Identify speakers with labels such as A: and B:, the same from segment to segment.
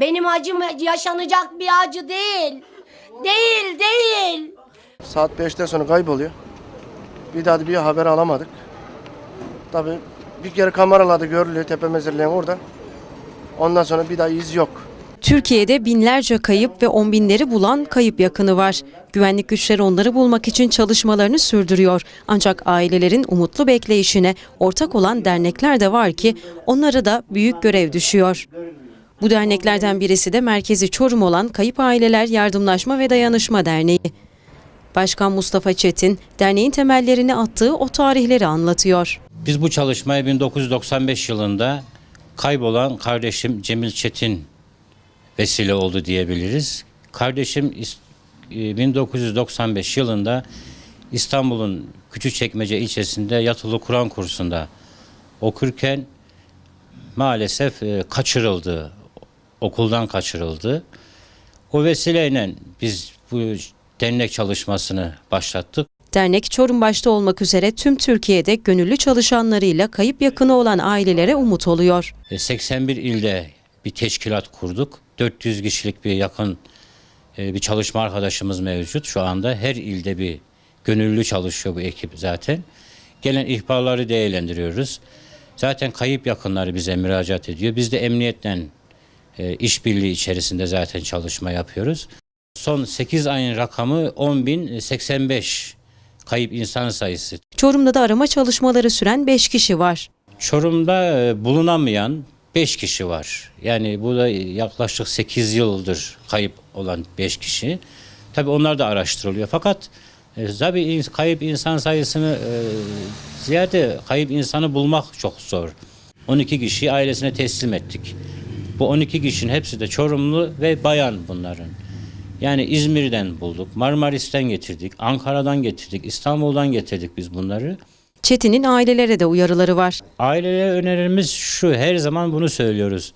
A: Benim acım yaşanacak bir acı değil. Değil, değil.
B: Saat 5'ten sonra kayboluyor. Bir daha da bir haber alamadık. Tabii bir kere kameralarda görülüyor tepe mezarlığın orada. Ondan sonra bir daha iz yok.
C: Türkiye'de binlerce kayıp ve on binleri bulan kayıp yakını var. Güvenlik güçleri onları bulmak için çalışmalarını sürdürüyor. Ancak ailelerin umutlu bekleyişine ortak olan dernekler de var ki onlara da büyük görev düşüyor. Bu derneklerden birisi de merkezi Çorum olan Kayıp Aileler Yardımlaşma ve Dayanışma Derneği. Başkan Mustafa Çetin, derneğin temellerini attığı o tarihleri anlatıyor.
D: Biz bu çalışmaya 1995 yılında kaybolan kardeşim Cemil Çetin vesile oldu diyebiliriz. Kardeşim is- e, 1995 yılında İstanbul'un Küçükçekmece ilçesinde yatılı Kur'an kursunda okurken maalesef e, kaçırıldı. Okuldan kaçırıldı. O vesileyle biz bu dernek çalışmasını başlattık.
C: Dernek Çorum başta olmak üzere tüm Türkiye'de gönüllü çalışanlarıyla kayıp yakını olan ailelere umut oluyor.
D: E, 81 ilde bir teşkilat kurduk. 400 kişilik bir yakın e, bir çalışma arkadaşımız mevcut şu anda. Her ilde bir gönüllü çalışıyor bu ekip zaten. Gelen ihbarları değerlendiriyoruz. Zaten kayıp yakınları bize müracaat ediyor. Biz de emniyetten e, işbirliği içerisinde zaten çalışma yapıyoruz. Son 8 ayın rakamı 10.085 kayıp insan sayısı.
C: Çorum'da da arama çalışmaları süren 5 kişi var.
D: Çorum'da e, bulunamayan 5 kişi var. Yani bu da yaklaşık 8 yıldır kayıp olan 5 kişi. Tabii onlar da araştırılıyor. Fakat e, tabii kayıp insan sayısını e, ziyade kayıp insanı bulmak çok zor. 12 kişiyi ailesine teslim ettik. Bu 12 kişinin hepsi de Çorumlu ve bayan bunların. Yani İzmir'den bulduk, Marmaris'ten getirdik, Ankara'dan getirdik, İstanbul'dan getirdik biz bunları.
C: Çetin'in ailelere de uyarıları var.
D: Ailelere önerimiz şu, her zaman bunu söylüyoruz.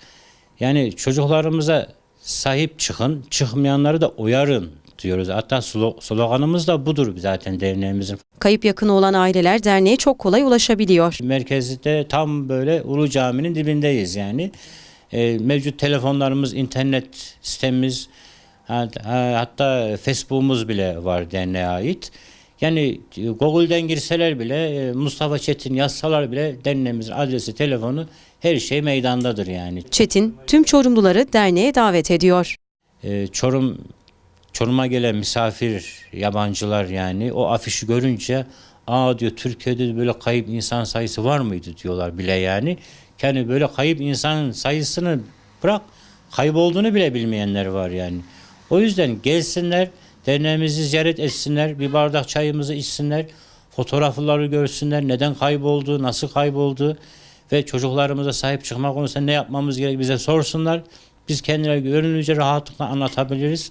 D: Yani çocuklarımıza sahip çıkın, çıkmayanları da uyarın diyoruz. Hatta slo- sloganımız da budur zaten derneğimizin.
C: Kayıp yakını olan aileler derneğe çok kolay ulaşabiliyor.
D: Merkezde tam böyle Ulu Cami'nin dibindeyiz yani. Ee, mevcut telefonlarımız, internet ha- hatta Facebook'umuz bile var derneğe ait. Yani e, Google'den girseler bile, e, Mustafa Çetin yazsalar bile derneğimizin adresi, telefonu her şey meydandadır yani.
C: Çetin tüm Çorumluları derneğe davet ediyor.
D: Ee, Çorum Çorum'a gelen misafir yabancılar yani o afişi görünce aa diyor Türkiye'de de böyle kayıp insan sayısı var mıydı diyorlar bile yani. Yani böyle kayıp insan sayısını bırak kaybolduğunu bile bilmeyenler var yani. O yüzden gelsinler derneğimizi ziyaret etsinler bir bardak çayımızı içsinler fotoğrafları görsünler neden kayboldu nasıl kayboldu ve çocuklarımıza sahip çıkma konusunda ne yapmamız gerek bize sorsunlar. Biz kendileri gönüllüce rahatlıkla anlatabiliriz.